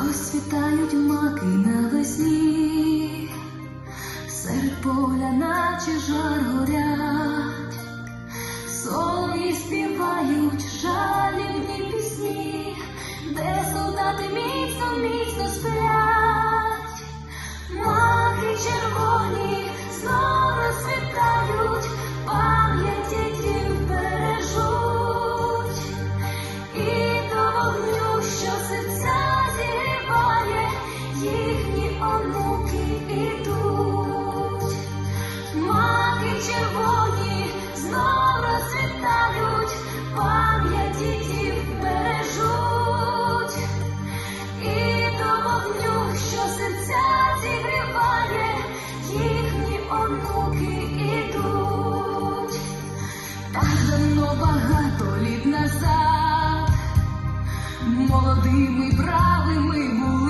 Освітають маки навесні. руки ідуть, так багато літ назад, молодими правими були.